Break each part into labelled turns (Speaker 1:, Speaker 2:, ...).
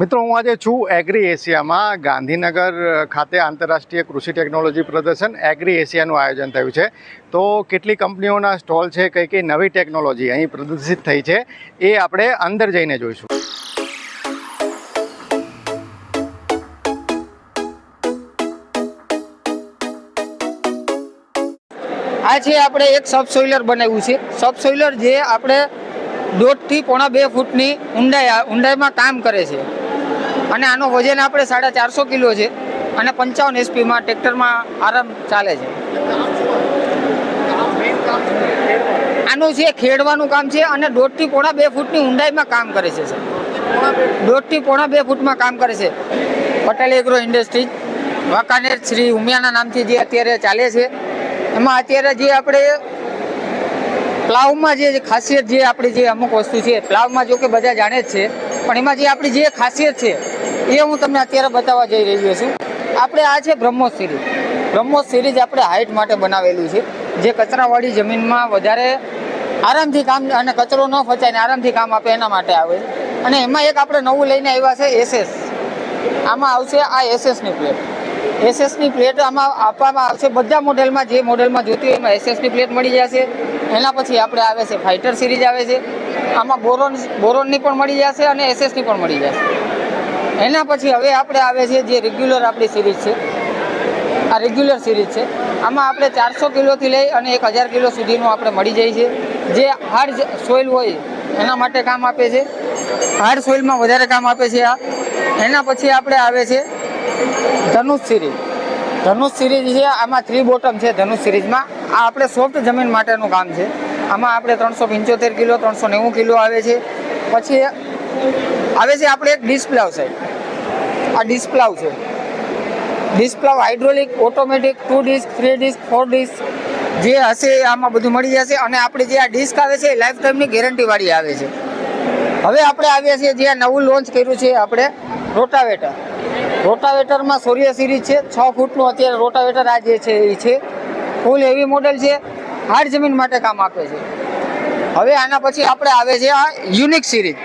Speaker 1: મિત્રો, હું આજે છું એગ્રી એશિયામાં ગાંધીનગર ખાતે આંતરરાષ્ટ્રીય કૃષિ ટેકનોલોજી પ્રદર્શન એગ્રી એશિયાનું આયોજન થયું છે. તો કેટલી કંપનીઓના સ્ટોલ છે, કઈ કઈ નવી ટેકનોલોજી અહીં પ્રદર્શિત થઈ છે, એ આપણે અંદર જઈને જોઈશું.
Speaker 2: આ છે આપણે એક સબસોઇલર બનાવ્યું છે. સબસોઇલર જે આપણે દોઢથી પોણા બે ફૂટની ઊંડાઈ, ઊંડાઈમાં કામ કરે છે. અને આનો વજન આપણે સાડા ચારસો કિલો છે અને પંચાવન એસપીમાં ટ્રેક્ટરમાં આરામ ચાલે છે. આનું છે ખેડવાનું કામ છે અને દોઢથી પોણા બે ફૂટની ઊંડાઈમાં કામ કરે છે, સર. દોઢથી પોણા બે ફૂટમાં કામ કરે છે. પટેલ એગ્રો ઇન્ડસ્ટ્રીઝ, વાંકાનેર શ્રી ઉમિયાના નામથી જે અત્યારે ચાલે છે. એમાં અત્યારે જે આપણે પ્લાવમાં જે ખાસિયત જે આપણી જે અમુક વસ્તુ છે, પ્લાવમાં જો કે બધા જાણે જ છે, પણ એમાં જે આપણી જે ખાસિયત છે એ હું તમને અત્યારે બતાવવા જઈ રહ્યો છું. આપણે આ છે બ્રહ્મોસ સિરીઝ. બ્રહ્મોસ સિરીઝ આપણે હાઇટ માટે બનાવેલું છે. જે કચરાવાળી જમીનમાં વધારે આરામથી કામ અને કચરો ન ફચાઈને આરામથી કામ આપે એના માટે આવે અને એમાં એક આપણે નવું લઈને આવ્યા છે એસએસ. આમાં આવશે આ એસએસની પ્લેટ. એસએસની પ્લેટ આમાં આપવામાં આવશે બધા મોડેલમાં જે મોડેલમાં જોતી હોય એમાં એસએસની પ્લેટ મળી જશે. એના પછી આપણે આવે છે ફાઇટર સિરીઝ આવે છે. આમાં બોરોન, બોરોનની પણ મળી જશે અને એસએસની પણ મળી જશે. એના પછી હવે આપણે આવે છે જે રેગ્યુલર આપણી સિરીઝ છે. આ રેગ્યુલર સિરીઝ છે. આમાં આપણે ચારસો કિલોથી લઈ અને એક હજાર કિલો સુધીનું આપણે મળી જાય છે. જે હાર્ડ સોઇલ હોય, એના માટે કામ આપે છે. હાર્ડ સોઇલમાં વધારે કામ આપે છે આ. એના પછી આપણે આવે છે ધનુષ સિરીઝ ધનુષ સિરીઝ છે, આમાં થ્રી બોટમ છે ધનુષ સિરીઝમાં આ આપણે સોફ્ટ જમીન માટેનું કામ છે. આમાં આપણે ત્રણસો પંચોતેર કિલો, ત્રણસો નેવું કિલો આવે છે. પછી આવે છે, આપણે એક ડિસ્પ્લાવ છે આ ડિસ્પ્લાવ છે disc plough hydraulic automatic two disc three disc four disc જે હશે આમાં બધું મળી જશે અને આપણે જે આ ડિસ્ક આવે છે, એ લાઈફ ટાઈમની ગેરંટીવાળી આવે છે. હવે આપણે આવ્યા છીએ, જે નવું લોન્ચ કર્યું છે, આપણે રોટાવેટર રોટાવેટરમાં સૂર્ય સિરીઝ છે, છ ફૂટનું અત્યારે રોટાવેટર આ જે છે, એ છે. ફૂલ હેવી મોડેલ છે, હાર્ડ જમીન માટે કામ આપે છે. હવે આના પછી આપણે આવે છે આ યુનિક સિરીઝ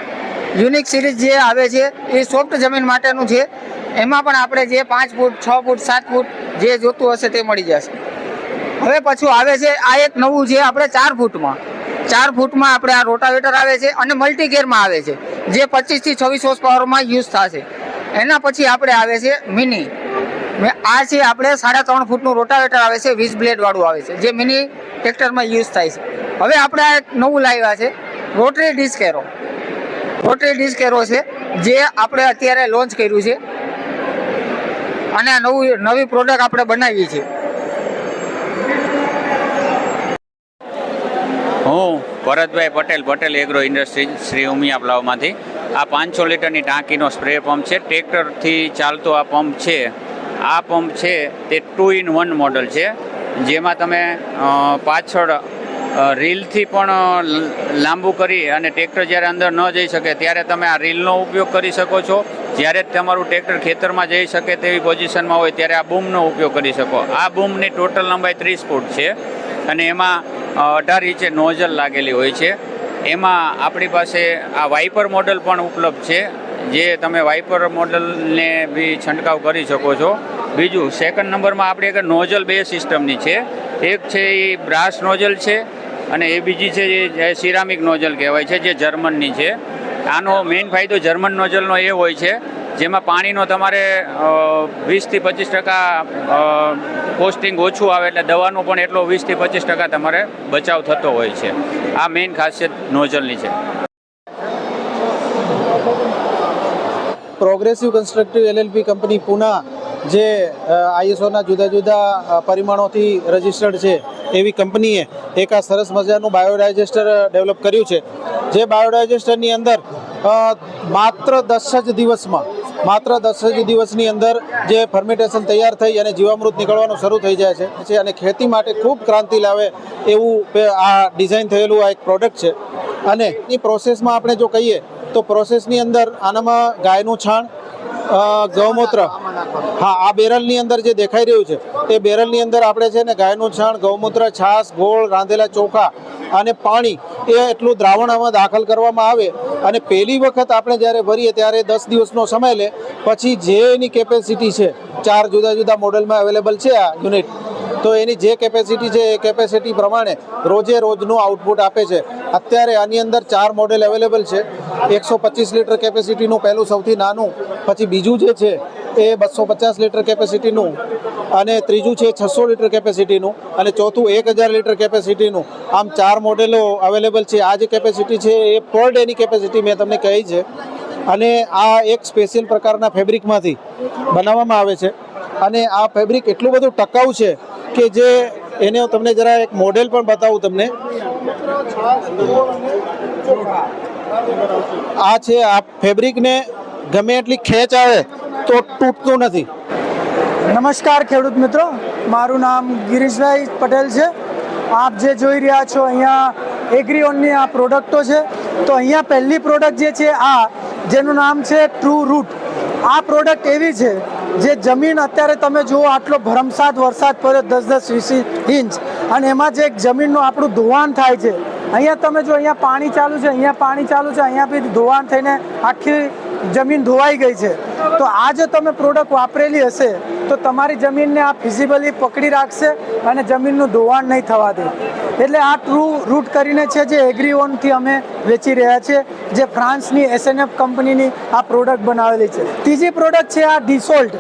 Speaker 2: યુનિક સિરીઝ જે આવે છે, એ સોફ્ટ જમીન માટેનું છે. એમાં પણ આપણે જે પાંચ ફૂટ, છ ફૂટ, સાત ફૂટ જે જોતું હશે તે મળી જશે. હવે પાછું આવે છે આ એક નવું છે આપણે ચાર ફૂટમાં. ચાર ફૂટમાં આપણે આ રોટાવેટર આવે છે અને મલ્ટી ગેરમાં આવે છે, જે પચીસથી છવ્વીસ હોર્સ પાવરમાં યુઝ થશે. એના પછી આપણે આવે છે મિની આ છે આપણે સાડા ત્રણ ફૂટનું રોટાવેટર આવે છે, વીસ બ્લેડવાળું આવે છે, જે મિની ટ્રેક્ટરમાં યુઝ થાય છે. હવે આપણે આ એક નવું લાવ્યા છે rotary disc harrow rotary disc harrow છે, જે આપણે અત્યારે લોન્ચ કર્યું છે. અને નવું, નવી પ્રોડક્ટ આપણે બનાવી છે
Speaker 3: હું ભરતભાઈ પટેલ પટેલ એગ્રો ઇન્ડસ્ટ્રીઝ શ્રી ઉમિયા પ્લાવમાંથી આ પાંચસો લીટરની ટાંકીનો સ્પ્રે પંપ છે, ટ્રેક્ટરથી ચાલતો આ પંપ છે. આ પંપ છે, તે ટુ ઇન વન મોડલ છે, જેમાં તમે પાછળ રીલથી પણ લાંબુ કરી અને ટ્રેક્ટર જ્યારે અંદર ન જઈ શકે ત્યારે તમે આ રીલનો ઉપયોગ કરી શકો છો. જ્યારે તમારું ટ્રેક્ટર ખેતરમાં જઈ શકે તેવી પોઝિશનમાં હોય ત્યારે આ બૂમનો ઉપયોગ કરી શકો. આ બૂમની ટોટલ લંબાઈ ત્રીસ ફૂટ છે અને એમાં અઢાર ઇંચે નોઝલ લાગેલી હોય છે. એમાં આપણી પાસે આ વાઇપર મોડલ પણ ઉપલબ્ધ છે, જે તમે વાઇપર મોડલને બી છંટકાવ કરી શકો છો. બીજું, સેકન્ડ નંબરમાં આપણી એક નોઝલ બે સિસ્ટમની છે. એક છે એ બ્રાસ નોઝલ છે અને એ બીજી છે જે સિરામિક નોઝલ કહેવાય છે, જે જર્મનની છે. આનો મેઇન ફાયદો જર્મન નોઝલનો એ હોય છે, જેમાં પાણીનો તમારે વીસથી પચીસ ટકા કોસ્ટિંગ ઓછું આવે એટલે દવાનો પણ એટલો વીસથી પચીસ ટકા તમારે બચાવ થતો હોય છે. આ મેઇન ખાસિયત નોઝલની છે.
Speaker 4: Progressive constructive LLP company Pune જે આઈએસઓના જુદા જુદા પરિમાણોથી રજિસ્ટર્ડ છે એવી કંપનીએ એક આ સરસ મજાનું બાયોડાયજેસ્ટર ડેવલપ કર્યું છે. જે બાયોડાયજેસ્ટરની અંદર માત્ર દસ જ દિવસમાં, માત્ર દસ જ દિવસની અંદર જે ફર્મેન્ટેશન તૈયાર થઈ અને જીવામૃત નીકળવાનું શરૂ થઈ જાય છે અને ખેતી માટે ખૂબ ક્રાંતિ લાવે એવું આ ડિઝાઇન થયેલું આ એક પ્રોડક્ટ છે. અને એ પ્રોસેસમાં આપણે જો કહીએ, તો પ્રોસેસની અંદર આનામાં ગાયનું છાણ ગૌમૂત્ર. હા, આ બેરલની અંદર જે દેખાઈ રહ્યું છે એ બેરલની અંદર આપણે છે ને ગાયનું છાણ, ગૌમૂત્ર છાશ ગોળ, રાંધેલા ચોખા અને પાણી એ એટલું દ્રાવણ આમાં દાખલ કરવામાં આવે. અને પહેલી વખત આપણે જ્યારે ભરીએ ત્યારે દસ દિવસનો સમય લે, પછી જે એની કેપેસિટી છે, ચાર જુદા જુદા મોડેલમાં અવેલેબલ છે આ યુનિટ તો એની જે કેપેસિટી છે, એ કેપેસિટી પ્રમાણે રોજે રોજનું આઉટપુટ આપે છે. અત્યારે આની અંદર ચાર મોડેલ અવેલેબલ છે. એકસો પચીસ લીટર કેપેસિટીનું પહેલું સૌથી નાનું, પછી બીજું જે છે, એ બસો પચાસ લીટર કેપેસિટીનું અને ત્રીજું છે છસો લીટર કેપેસિટીનું અને ચોથું એક હજાર લીટર કેપેસિટીનું આમ ચાર મોડેલો અવેલેબલ છે. આ જે કેપેસિટી છે, એ પર ડેની કેપેસિટી મેં તમને કહી છે. અને આ એક સ્પેશિયલ પ્રકારના ફેબ્રિકમાંથી બનાવવામાં આવે છે. અને આ ફેબ્રિક એટલું બધું ટકાઉ છે કે જે એને હું તમને જરા એક મોડેલ પણ બતાવું તમને. આ છે, આ ફેબ્રિકને ગમે એટલી ખેંચ આવે તો તૂટતું નથી.
Speaker 5: નમસ્કાર ખેડૂત મિત્રો, મારું નામ ગિરીશભાઈ પટેલ છે. આપ જે જોઈ રહ્યા છો, અહીંયા એગ્રીઓનની આ પ્રોડક્ટો છે. તો અહીંયા પહેલી પ્રોડક્ટ જે છે આ, જેનું નામ છે ટ્રુ રૂટ આ પ્રોડક્ટ એવી છે જે જમીન અત્યારે તમે જુઓ આટલો ભરમસાટ વરસાદ પડ્યો દસ દસ વીસ ઇંચ. અને એમાં જે એક જમીનનું આપણું ધોવાણ થાય છે. અહીંયા તમે જો અહીંયા પાણી ચાલુ છે, અહીંયા પાણી ચાલુ છે, અહીંયા બી ધોવાણ થઈને આખી જમીન ધોવાઈ ગઈ છે. તો આ જો તમે પ્રોડક્ટ વાપરેલી હશે, તો તમારી જમીનને આ ફિઝિબલી પકડી રાખશે અને જમીનનું ધોવાણ નહીં થવા દે. એટલે આ ટ્રુ રૂટ કરીને છે જે એગ્રીઓનથી અમે વેચી રહ્યા છીએ, જે ફ્રાન્સની એસએનએફ કંપનીની આ પ્રોડક્ટ બનાવેલી છે. ત્રીજી પ્રોડક્ટ છે આ ડિસોલ્ટ.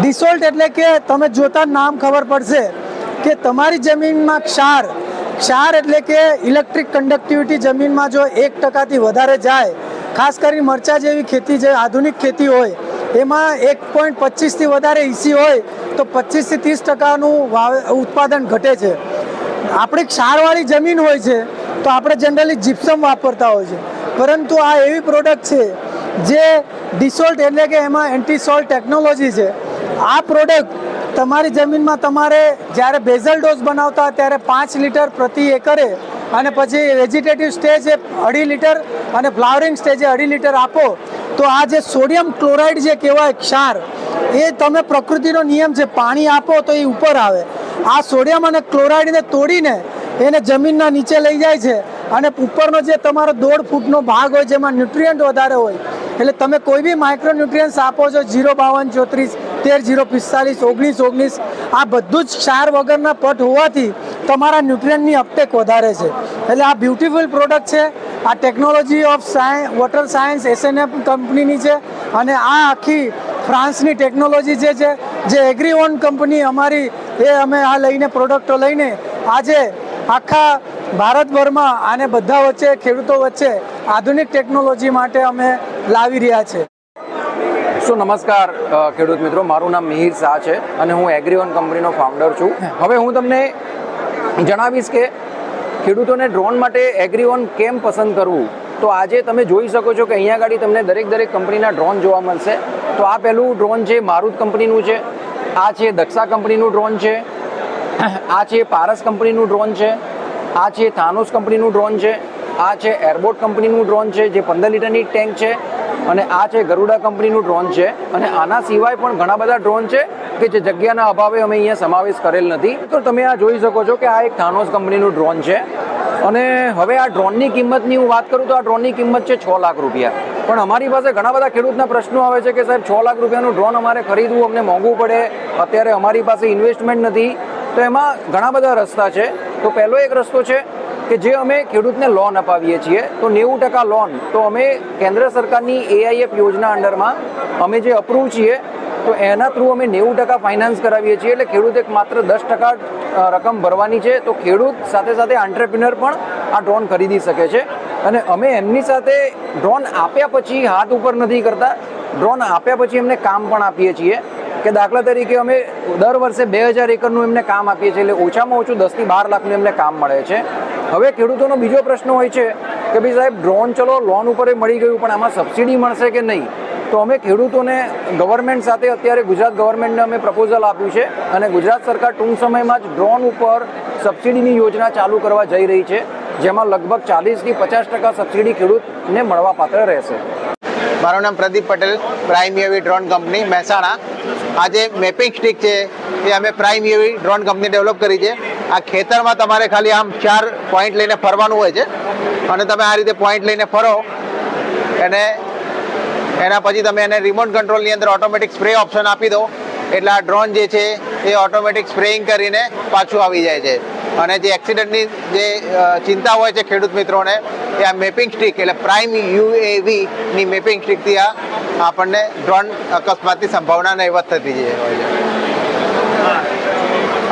Speaker 5: ડિસોલ્ટ એટલે કે તમે જોતા નામ ખબર પડશે કે તમારી જમીનમાં ક્ષાર. ક્ષાર એટલે કે ઇલેક્ટ્રિક કંડક્ટિવિટી જમીનમાં જો એક ટકાથી વધારે જાય ખાસ કરી મરચા જેવી ખેતી જે આધુનિક ખેતી હોય, એમાં એક પોઈન્ટ પચીસથી વધારે ઈસી હોય, તો પચીસથી ત્રીસ ટકાનું ઉત્પાદન ઘટે છે. આપણી ક્ષારવાળી જમીન હોય છે, તો આપણે જનરલી જીપ્સમ વાપરતા હોય છે. પરંતુ આ એવી પ્રોડક્ટ છે, જે ડિસોલ્ટ એટલે કે એમાં એન્ટીસોલ્ટ ટેકનોલોજી છે. આ પ્રોડક્ટ તમારી જમીનમાં તમારે જ્યારે બેઝલ ડોઝ બનાવતા, ત્યારે પાંચ લીટર પ્રતિ એકરે અને પછી વેજીટેટિવ સ્ટેજ એ અઢી લીટર અને ફ્લાવરિંગ સ્ટેજે અઢી લીટર આપો, તો આ જે સોડિયમ ક્લોરાઇડ જે કહેવાય ક્ષાર, એ તમે પ્રકૃતિનો નિયમ છે, પાણી આપો તો એ ઉપર આવે. આ સોડિયમ અને ક્લોરાઇડને તોડીને એને જમીનના નીચે લઈ જાય છે અને ઉપરનો જે તમારો દોઢ ફૂટનો ભાગ હોય જેમાં ન્યુટ્રિયન્ટ વધારે હોય, એટલે તમે કોઈ બી માઇક્રો ન્યુટ્રિયન્ટ્સ આપો છો, જીરો બાવન, ચોત્રીસ, તેર, જીરો પિસ્તાલીસ, ઓગણીસ ઓગણીસ, આ બધું જ ક્ષાર વગરના પટ હોવાથી તમારા ન્યુટ્રિયન્ટની અપટેક વધારે છે. એટલે આ બ્યુટીફુલ પ્રોડક્ટ છે આ technology of science water science SNF કંપનીની છે અને આ આખી ફ્રાન્સની ટેકનોલોજી જે છે જે એગ્રીઓન કંપની અમારી એ અમે આ લઈને પ્રોડક્ટો લઈને આજે આખા ભારતભરમાં આને બધા વચ્ચે ખેડૂતો વચ્ચે આધુનિક ટેકનોલોજી માટે અમે લાવી રહ્યા છે.
Speaker 6: શું નમસ્કાર ખેડૂત મિત્રો. મારું નામ મિહિર શાહ છે અને હું એગ્રીઓન કંપનીનો ફાઉન્ડર છું. હવે હું તમને જણાવીશ કે ખેડૂતોને ડ્રોન માટે એગ્રીઓન કેમ પસંદ કરવું? તો આજે તમે જોઈ શકો છો કે અહીંયા આગળ તમને દરેક દરેક કંપનીના ડ્રોન જોવા મળશે. તો આ પહેલું ડ્રોન છે મારુત કંપનીનું છે. આ છે દક્ષા કંપનીનું ડ્રોન છે. આ છે પારસ કંપનીનું ડ્રોન છે. આ છે થાનોસ કંપનીનું ડ્રોન છે. આ છે એરબોટ કંપનીનું ડ્રોન છે જે પંદર લીટરની ટેન્ક છે. અને આ છે ગરુડા કંપનીનું ડ્રોન છે. અને આના સિવાય પણ ઘણા બધા ડ્રોન છે કે જે જગ્યાના અભાવે અમે અહીંયા સમાવેશ કરેલ નથી. તો તમે આ જોઈ શકો છો કે આ એક થાનોસ કંપનીનું ડ્રોન છે. અને હવે આ ડ્રોનની કિંમતની હું વાત કરું તો આ ડ્રોનની કિંમત છે છ લાખ રૂપિયા. પણ અમારી પાસે ઘણા બધા ખેડૂતના પ્રશ્નો આવે છે કે સાહેબ, છ લાખ રૂપિયાનું ડ્રોન અમારે ખરીદવું, અમને મોંઘું પડે. અત્યારે અમારી પાસે ઇન્વેસ્ટમેન્ટ નથી. તો એમાં ઘણા બધા રસ્તા છે. તો પહેલો એક રસ્તો છે કે જે અમે ખેડૂતને લોન અપાવીએ છીએ, તો નેવું ટકા લોન તો અમે કેન્દ્ર સરકારની એઆઈએફ યોજના અંડરમાં અમે જે અપ્રૂવ છીએ, તો એના થ્રુ અમે નેવું ટકા ફાઇનાન્સ કરાવીએ છીએ. એટલે ખેડૂત એક માત્ર દસ ટકા રકમ ભરવાની છે, તો ખેડૂત સાથે સાથે આંટ્રપ્રિનર પણ આ ડ્રોન ખરીદી શકે છે. અને અમે એમની સાથે ડ્રોન આપ્યા પછી હાથ ઉપર નથી કરતા. ડ્રોન આપ્યા પછી એમને કામ પણ આપીએ છીએ. કે દાખલા તરીકે અમે દર વર્ષે બે હજાર એકરનું એમને કામ આપીએ છીએ, એટલે ઓછામાં ઓછું દસથી બાર લાખનું એમને કામ મળે છે. હવે ખેડૂતોનો બીજો પ્રશ્ન હોય છે કે ભાઈ સાહેબ ડ્રોન ચલો લોન ઉપર મળી ગયું, પણ આમાં સબસિડી મળશે કે નહીં? તો અમે ખેડૂતોને ગવર્મેન્ટ સાથે, અત્યારે ગુજરાત ગવર્મેન્ટને અમે પ્રપોઝલ આપ્યું છે અને ગુજરાત સરકાર ટૂંક સમયમાં જ ડ્રોન ઉપર સબસિડીની યોજના ચાલુ કરવા જઈ રહી છે, જેમાં લગભગ ચાલીસથી પચાસ ટકા સબસિડી ખેડૂતને મળવા પાત્ર રહેશે.
Speaker 7: મારું નામ Pradeep Patel prime UV drone company Mehsana. આ જે મેપિંગ સ્ટિક છે, એ અમે prime UV drone company develop કરી છે. આ ખેતરમાં તમારે ખાલી આમ ચાર પોઈન્ટ લઈને ફરવાનું હોય છે. અને તમે આ રીતે પોઈન્ટ લઈને ફરો. અને એના પછી તમે એને રિમોટ કંટ્રોલની અંદર ઓટોમેટિક સ્પ્રે ઓપ્શન આપી દો. એટલે આ ડ્રોન જે છે, એ ઓટોમેટિક સ્પ્રેઇંગ કરીને પાછું આવી જાય છે. અને જે એક્સિડન્ટની જે ચિંતા હોય છે ખેડૂત મિત્રોને, એ આ મેપિંગ સ્ટિક એટલે પ્રાઇમ યુએવીની મેપિંગ સ્ટીકથી આ આપણને ડ્રોન અકસ્માતની સંભાવના નહીવત થતી હોય છે.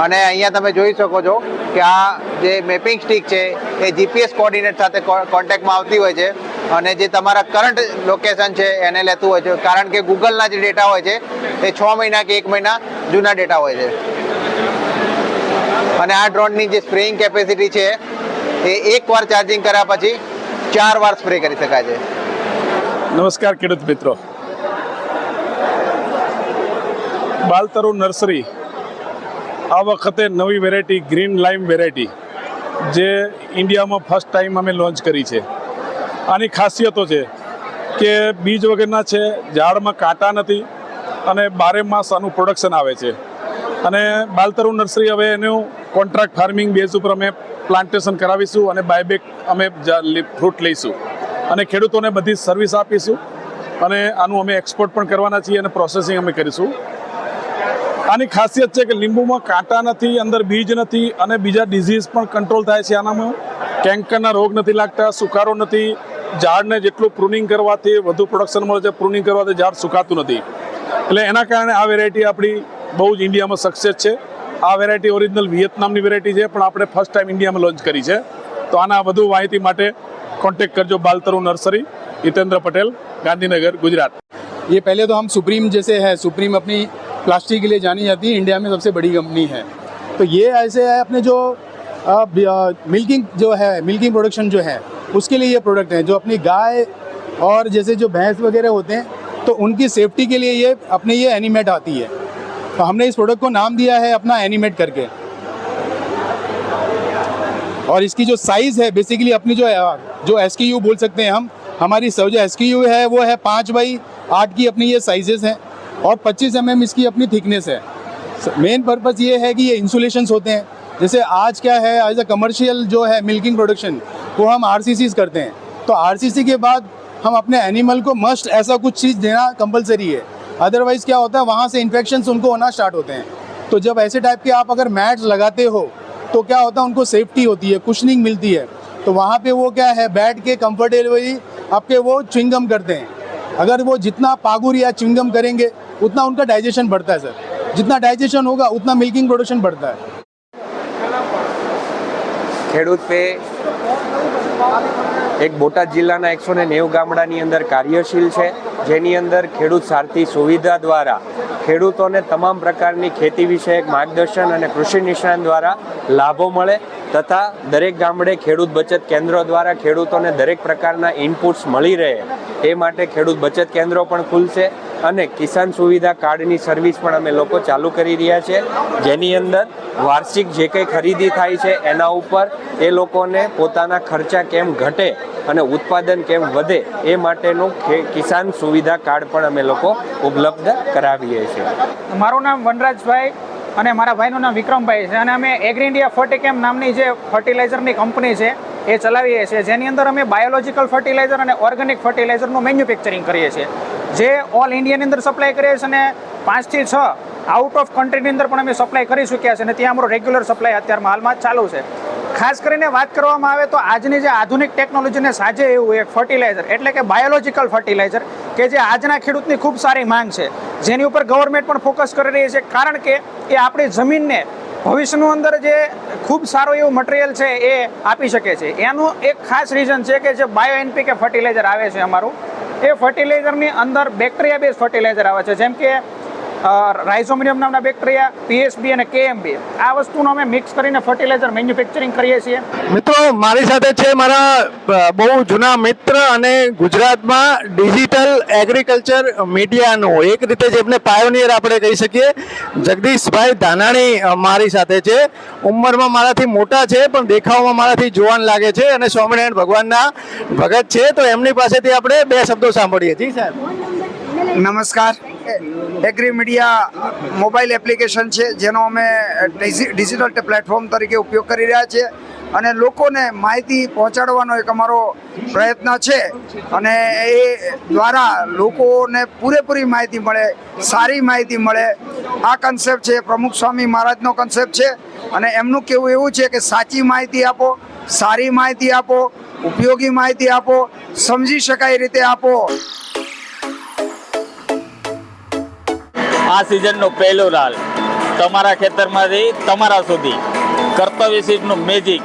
Speaker 7: અને અહીંયા તમે જોઈ શકો છો કે આ જે મેપિંગ સ્ટિક છે, એ જીપીએસ કોઓર્ડિનેટ સાથે કોન્ટેક્ટમાં આવતી હોય છે. અને જે તમારા કરંટ લોકેશન છે, એને લેતું હોય છે. કારણ કે ગૂગલના જે ડેટા હોય છે, એ છ મહિના કે એક મહિના જૂના ડેટા હોય છે. અને આ ડ્રોનની જે સ્પ્રેઇંગ કેપેસિટી છે, એ એકવાર ચાર્જિંગ કર્યા પછી ચાર વાર સ્પ્રે કરી શકાય છે.
Speaker 8: નમસ્કાર ખેડૂત મિત્રો. બાલતરુ નર્સરી આ વખતે નવી વેરાયટી, ગ્રીન લાઈમ વેરાયટી, જે ઇન્ડિયામાં ફર્સ્ટ ટાઈમ અમે લોન્ચ કરી છે. આની ખાસિયતો છે કે બીજ વગરના છે, ઝાડમાં કાંટા નથી અને બારે માસ આનું પ્રોડક્શન આવે છે. અને બાલતરુ નર્સરી હવે એનું કોન્ટ્રાક્ટ ફાર્મિંગ બેઝ ઉપર અમે પ્લાન્ટેશન કરાવીશું અને બાયબેક અમે ફ્રૂટ લઈશું. અને ખેડૂતોને બધી સર્વિસ આપીશું અને આનું અમે એક્સપોર્ટ પણ કરવાના છીએ અને પ્રોસેસિંગ અમે કરીશું. આની ખાસિયત છે કે લીંબુમાં કાંટા નથી અંદર બીજ નથી અને બીજા ડિઝીઝ પણ કંટ્રોલ થાય છે આનામાં કેન્કરના રોગ નથી લાગતા સુકારો નથી ઝાડને જેટલું પ્રુનિંગ કરવાથી વધુ પ્રોડક્શન મળે છે પ્રુનિંગ કરવાથી ઝાડ સુકાતું નથી એટલે એના કારણે આ વેરાયટી આપણી બહુ જ ઇન્ડિયામાં સક્સેસ છે આ વેરાયટી ઓરિજિનલ વિયેતનામની વેરાયટી છે પણ આપણે ફર્સ્ટ ટાઈમ ઇન્ડિયામાં લોન્ચ કરી છે તો આના વધુ માહિતી માટે કોન્ટેક્ટ કરજો બાલતરુ નર્સરી हितेंद्र पटेल गांधीनगर गुजरात
Speaker 9: ये पहले तो हम सुप्रीम जैसे है सुप्रीम अपनी प्लास्टिक के लिए जानी जाती है, इंडिया में सबसे बड़ी कंपनी है। तो ये ऐसे है, अपने जो मिल्किंग जो है, मिल्किंग प्रोडक्शन जो है, उसके लिए ये प्रोडक्ट है। जो अपनी गाय और जैसे जो भैंस वगैरह होते हैं तो उनकी सेफ्टी के लिए ये, अपने ये एनिमेट आती है। तो हमने इस प्रोडक्ट को नाम दिया है अपना एनिमेट करके। और इसकी जो साइज़ है बेसिकली अपनी जो जो एस बोल सकते हैं हम, हमारी जो एस है, वो है पाँच बाई आठ की अपनी ये साइजेस हैं। और 25 एम इसकी अपनी थिकनेस है। मेन पर्पज़ ये है कि ये इंसुलेशंस होते हैं। जैसे आज क्या है एज अ कमर्शियल जो है मिल्किंग प्रोडक्शन वो हम आर करते हैं। तो आरसीसी के बाद हम अपने एनिमल को मस्ट ऐसा कुछ चीज़ देना कंपलसरी है। अदरवाइज़ क्या होता है, वहाँ से इन्फेक्शन उनको होना स्टार्ट होते हैं। तो जब ऐसे टाइप के आप अगर मैट्स लगाते हो तो क्या होता है, उनको सेफ्टी होती है कुशनिंग मिलती है। तो वहाँ पे वो क्या है, बैठ के कंफर्टेबली आपके वो च्विंगम करते हैं। अगर वो जितना पागुर या च्विंगम करेंगे उतना उनका डाइजेशन बढ़ता है सर जितना डाइजेशन होगा उतना मिल्किंग प्रोडक्शन बढ़ता है
Speaker 6: ખેડૂત પે એક બોટાદ જિલ્લાના એકસો ને નેવું ગામડાની અંદર કાર્યશીલ છે જેની અંદર ખેડૂત સારથી સુવિધા દ્વારા ખેડૂતોને તમામ પ્રકારની ખેતી વિષયક માર્ગદર્શન અને કૃષિ નિષ્ણાંત દ્વારા લાભો મળે તથા દરેક ગામડે ખેડૂત બચત કેન્દ્રો દ્વારા ખેડૂતોને દરેક પ્રકારના ઇનપુટ્સ મળી રહે એ માટે ખેડૂત બચત કેન્દ્રો પણ ખુલશે અને કિસાન સુવિધા કાર્ડની સર્વિસ પણ અમે લોકો ચાલુ કરી રહ્યા છે. જેની અંદર વાર્ષિક જે કંઈ ખરીદી થાય છે એના ઉપર એ લોકોને પોતાના ખર્ચા કેમ ઘટે અને ઉત્પાદન કેમ વધે એ માટેનું કિસાન સુવિધા કાર્ડ પણ અમે લોકો ઉપલબ્ધ કરાવીએ છીએ.
Speaker 10: મારું નામ વનરાજભાઈ અને મારા ભાઈનું નામ વિક્રમભાઈ છે અને અમે એગ્રી ઇન્ડિયા ફર્ટિકેમ નામની જે ફર્ટિલાઇઝરની કંપની છે એ ચલાવીએ છીએ. જેની અંદર અમે બાયોલોજિકલ ફર્ટિલાઇઝર અને ઓર્ગેનિક ફર્ટિલાઇઝરનું મેન્યુફેક્ચરિંગ કરીએ છીએ. જે ઓલ ઇન્ડિયાની અંદર સપ્લાય કરીએ છીએ અને પાંચથી છ આઉટ ઓફ કન્ટ્રીની અંદર પણ અમે સપ્લાય કરી ચૂક્યા છે અને ત્યાં અમારો રેગ્યુલર સપ્લાય અત્યારમાં હાલમાં ચાલુ છે. ખાસ કરીને વાત કરવામાં આવે તો આજની જે આધુનિક ટેકનોલોજીને સાજે એવું એક ફર્ટિલાઇઝર એટલે કે બાયોલોજિકલ ફર્ટિલાઇઝર કે જે આજના ખેડૂતની ખૂબ સારી માંગ છે. જેની ઉપર ગવર્મેન્ટ પણ ફોકસ કરી રહી છે કારણ કે એ આપણી જમીનને ભવિષ્યનું અંદર જે ખૂબ સારું એવું મટીરિયલ છે એ આપી શકે છે. એનું એક ખાસ રીઝન છે કે જે બાયો એનપીકે ફર્ટિલાઇઝર આવે છે અમારું. એ ફર્ટિલાઇઝરની અંદર બેક્ટેરિયા બેઝ ફર્ટિલાઇઝર આવે છે. જેમ કે રાઇઝોમિનિયમ નામના બેક્ટેરિયા પીએસબી અને કેએમબી આ વસ્તુનો અમે મિક્સ કરીને ફર્ટિલાઇઝર મેન્યુફેક્ચરિંગ કરીએ છીએ.
Speaker 1: મિત્રો, મારી સાથે છે મારા બહુ જૂના મિત્ર અને ગુજરાતમાં ડિજિટલ એગ્રીકલ્ચર મીડિયાનો એક રીતે જેમને પાયોનિયર આપણે કહી શકીએ, જગદીશભાઈ ધાનાણી મારી સાથે છે. ઉંમરમાં મારાથી મોટા છે, પણ દેખાવમાં મારાથી જુવાન લાગે છે અને સ્વામિનારાયણ ભગવાનના ભગત છે. તો એમની પાસેથી આપણે બે શબ્દો સાંભળીએ. જી સાહેબ.
Speaker 11: નમસ્કાર. એગ્રી મીડિયા મોબાઈલ એપ્લિકેશન છે, જેનો અમે ડિજિ- ડિજિટલ પ્લેટફોર્મ તરીકે ઉપયોગ કરી રહ્યા છીએ અને લોકોને માહિતી પહોંચાડવાનો એક અમારો પ્રયત્ન છે અને એ દ્વારા લોકોને પૂરેપૂરી માહિતી મળે, સારી માહિતી મળે. આ કન્સેપ્ટ છે, પ્રમુખ સ્વામી મહારાજનો કન્સેપ્ટ છે અને એમનું કહેવું એવું છે કે સાચી માહિતી આપો, સારી માહિતી આપો, ઉપયોગી માહિતી આપો, સમજી શકાય રીતે આપો.
Speaker 12: આ સિઝનનો પહેલો લાલ તમારા ખેતરમાંથી તમારા સુધી. કર્તવ્ય સીટનું મેજિક